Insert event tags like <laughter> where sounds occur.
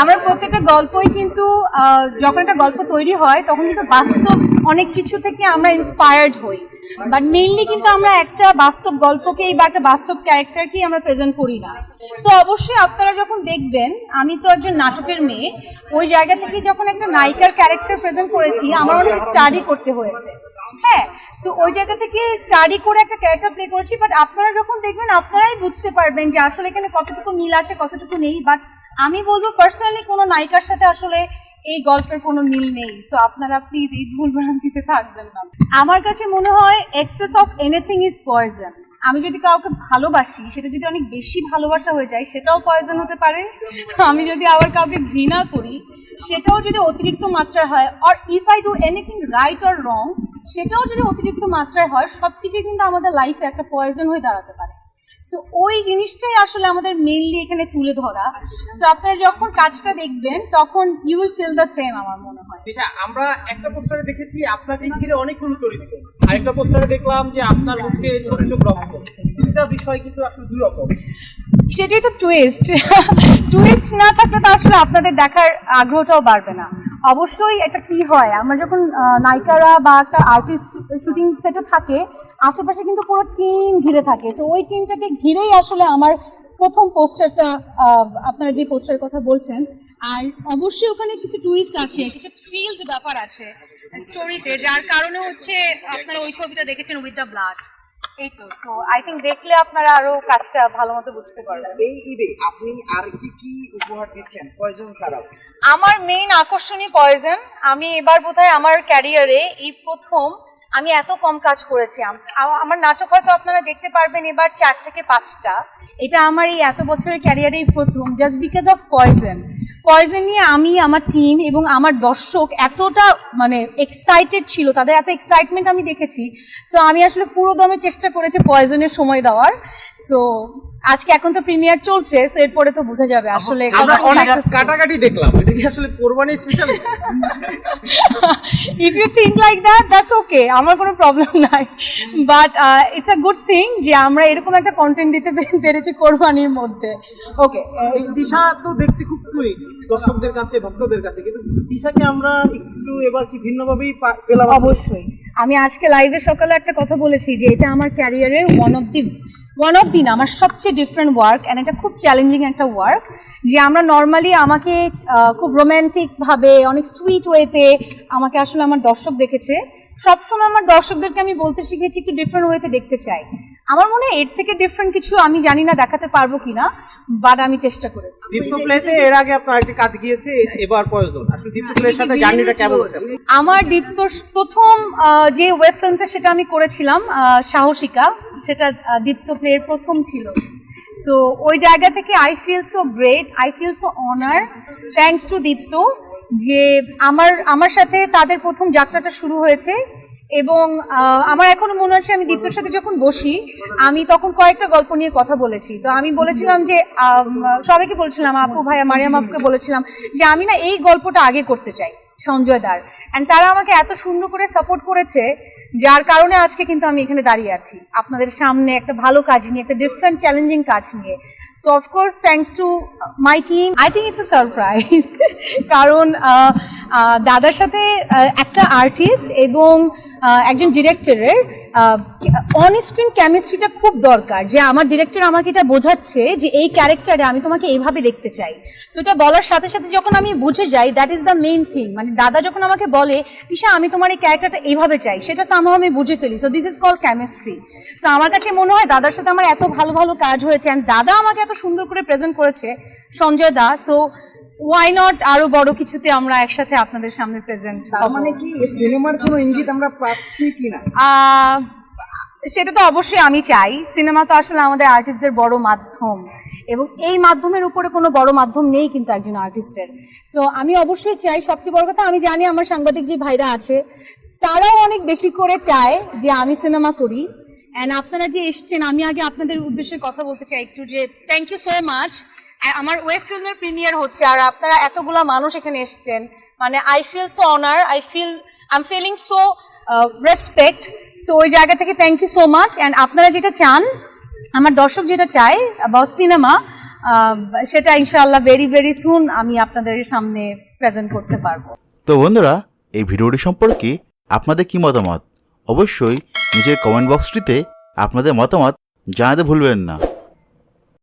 আমরা প্রত্যেকটা গল্পই কিন্তু যখন একটা গল্প তৈরি হয়, তখন কিন্তু বাস্তব অনেক কিছু থেকে আমরা ইন্সপায়ার্ড হই। বাট মেইনলি কিন্তু আমরা একটা বাস্তব গল্পকেই বা একটা বাস্তব ক্যারেক্টারকেই আমরা প্রেজেন্ট করি না। সো অবশ্যই আপনারা যখন দেখবেন, আমি তো একজন নাটকের মেয়ে, ওই জায়গা থেকে যখন একটা নায়িকার ক্যারেক্টার প্রেজেন্ট করেছি, আমার অনেক স্টাডি করতে হয়েছে। হ্যাঁ সো ওই জায়গা থেকে স্টাডি করে একটা ক্যারেক্টার প্লে করেছি বাট আপনারা যখন দেখবেন, আপনারাই বুঝতে পারবেন যে আসলে এখানে কতটুকু মিল আসে কতটুকু নেই বাট আমি বলব পার্সোনালি কোনো নায়িকার সাথে আসলে এই গল্পের কোনো মিল নেই। সো আপনারা প্লিজ এই ভুল ভ্রান্তিতে থাকবেন না। আমার কাছে মনে হয় excess of anything is poison আমি যদি কাউকে ভালোবাসি, সেটা যদি অনেক বেশি ভালোবাসা হয়ে যায়, সেটাও পয়জন হতে পারে। আমি যদি আবার কাউকে ঘৃণা করি, সেটাও যদি অতিরিক্ত মাত্রায় হয় or if I do anything right or wrong সেটাও যদি অতিরিক্ত মাত্রায় হয় সব কিছুই কিন্তু আমাদের লাইফে একটা পয়জন হয়ে দাঁড়াতে পারে। সো ওই জিনিসটাই আসলে আমাদের মেইনলি এখানে তুলে ধরা। সো আপনারা যখন কাজটা দেখবেন তখন you will feel the same আমার মনে হয়। যেটা আমরা একটা পোস্টারে দেখেছি আপনাদের ঘিরে অনেকগুলো চরিত্র। আরেকটা পোস্টারে দেখলাম যে আপনার মুখে ছোট ছোট রক্ত। দুটা বিষয় কিন্তু আসলে দুই রকম। সেটাই তো টুইস্ট টুইস্ট <laughs> না থাকলে তো আসলে আপনাদের দেখার আগ্রহটাও বাড়বে না। অবশ্যই এটা কি হয়? আমরা যখন নায়িকারা বা একটা আর্টিস্ট শুটিং সেটে থাকে, আশেপাশে কিন্তু পুরো টিম ঘিরে থাকে। সো ওই টিমটাকে ঘিরেই আসলে আমার প্রথম পোস্টারটা আপনারা যে পোস্টারের কথা বলছেন। আর অবশ্যই ওখানে কিছু টুইস্ট আছে, কিছু থ্রিলড ব্যাপার আছে স্টোরিতে যার কারণে হচ্ছে আপনারা ওই ছবিটা দেখেছেন উইথ দ্য ব্লাড এই তো সো আই থিঙ্ক দেখলে আপনারা আরও কাজটা ভালো মতো বুঝতে পারবেন। এই ঈদে আপনি আর কি কি উপহার দিচ্ছেন? কয়জন ছাড়াও? আমার মেইন আকর্ষণই পয়জন আমি এবার বোধহয় আমার ক্যারিয়ারে এই প্রথম আমি এত কম কাজ করেছি। আমার নাটক হয়তো আপনারা দেখতে পারবেন এবার চার থেকে পাঁচটা। এটা আমার এই এত বছরের ক্যারিয়ারেই প্রথম just because of poison poison নিয়ে আমি, আমার টিম এবং আমার দর্শক এতটা মানে এক্সাইটেড ছিল, তাদের এত এক্সাইটমেন্ট আমি দেখেছি। সো আমি আসলে পুরো দমে চেষ্টা করেছি পয়জনের সময় দেওয়ার। সো আজকে এখন তো প্রিমিয়ার চলছে সো এরপরে তো বোঝা যাবে আসলে আমরা অনেক। কাটাকাটি দেখলাম এটা কি আসলে কোরবানি special if you think like that that's okay আমার কোনো প্রবলেম নাই. But it's a good thing যে আমরা এরকম একটা কন্টেন্ট দিতে পেরেছি কোরবানির মধ্যে। ওকে দিশা তো দেখতে খুব সুইট দর্শকদের কাছে ভক্তদের কাছে। কিন্তু দিশাকে আমরা একটু এবার কি ভিন্নভাবেই পেলাম? অবশ্যই। আমি আজকে লাইভে সকালে একটা কথা বলেছি যে এটা আমার ক্যারিয়ারের one of the one of দিন আমার সবচেয়ে ডিফারেন্ট ওয়ার্ক অ্যান্ড এটা খুব চ্যালেঞ্জিং একটা ওয়ার্ক যে আমরা নর্মালি আমাকে খুব রোম্যান্টিকভাবে অনেক সুইট ওয়েতে আমাকে আসলে আমার দর্শক দেখেছে। সবসময় আমার দর্শকদেরকে আমি বলতে শিখেছি একটু ডিফারেন্ট ওয়েতে দেখতে চাই। আমার মনে হয় এর থেকে ডিফারেন্ট কিছু আমি জানি না দেখাতে পারব কিনা বাট আমি চেষ্টা করেছি। দীপ্ত প্লেতে এর আগে আপনার একটি কাজ গিয়েছে এবার প্রয়োজন। আসলে দীপ্তপ্লের সাথে জার্নিটা কেমন আমার দীপ্তর প্রথম আহ, যে ওয়েব ফিল্মটা সেটা আমি করেছিলাম সাহসিকা সেটা আহ, দীপ্ত প্লের প্রথম ছিল। সো ওই জায়গা থেকে I feel so great I feel so honour thanks to Deepto যে আমার আমার সাথে তাদের প্রথম যাত্রাটা শুরু হয়েছে। এবং আমার এখনও মনে আছে আমি দীপ্তর সাথে যখন বসি, আমি তখন কয়েকটা গল্প নিয়ে কথা বলেছি। তো আমি বলেছিলাম যে সবাইকে বলছিলাম, আপু ভাইয়া, মারিয়াম আপুকে বলেছিলাম যে, আমি না এই গল্পটা আগে করতে চাই, সঞ্জয় দার। অ্যান্ড তারা আমাকে এত সুন্দর করে সাপোর্ট করেছে যার কারণে আজকে কিন্তু আমি এখানে দাঁড়িয়ে আছি। আপনাদের সামনে একটা ভালো কাজ নিয়ে, একটা ডিফারেন্ট চ্যালেঞ্জিং কাজ নিয়ে। So of course thanks to my team I think it's a surprise কারণ দাদার সাথে একটা আর্টিস্ট এবং একজন ডিরেক্টরের অন স্ক্রিন কেমিস্ট্রিটা খুব দরকার। যে আমার ডিরেক্টর আমাকে এটা বোঝাচ্ছে যে এই ক্যারেক্টারে আমি তোমাকে এইভাবে দেখতে চাই। সো এটা বলার সাথে সাথে যখন আমি বুঝে যাই that is the main thing মানে দাদা যখন আমাকে বলে তিশা আমি তোমার এই ক্যারেক্টারটা এইভাবে চাই। সেটা সামহ আমি বুঝে ফেলি? So this is call chemistry so আমার কাছে মনে হয় দাদার সাথে আমার এত ভালো ভালো কাজ হয়েছে অ্যান্ড দাদা আমাকে এত সুন্দর করে প্রেজেন্ট করেছে সঞ্জয় দা। সো ওয়াই নট আরও বড় কিছুতে আমরা একসাথে আপনাদের সামনে প্রেজেন্ট মানে কি সিনেমার কোনো ইঙ্গিত আমরা পাচ্ছি কিনা? সেটা তো অবশ্যই আমি চাই। সিনেমা তো আসলে আমাদের আর্টিস্টদের বড় মাধ্যম এবং এই মাধ্যমের উপরে কোনো বড় মাধ্যম নেই কিন্তু একজন আর্টিস্টের সো আমি অবশ্যই চাই সবচেয়ে বড় কথা আমি জানি আমার সাংবাদিক যে ভাইরা আছে তারাও অনেক বেশি করে চায় যে আমি সিনেমা করি। অ্যান্ড আপনারা যে এসছেন, আমি আগে আপনাদের উদ্দেশ্যে কথা বলতে চাই একটু যে থ্যাংক ইউ সো মাচ আমার ওয়েব ফিল্মের প্রিমিয়ার হচ্ছে আর আপনারা এতগুলা মানুষ এখানে এসছেন। মানে I feel so honour I feel I am feeling so respect so ওই জায়গা থেকে thank you so much and আপনারা যেটা চান, আমার দর্শক যেটা চায় অ্যাবাউট সিনেমা সেটা ইনশাআল্লাহ ভেরি ভেরি সুন আমি আপনাদের সামনে প্রেজেন্ট করতে পারব। তো বন্ধুরা, এই ভিডিওটি সম্পর্কে আপনাদের কি মতামত? অবশ্যই নিজের কমেন্ট বক্সটিতে আপনাদের মতামত জানাতে ভুলবেন না।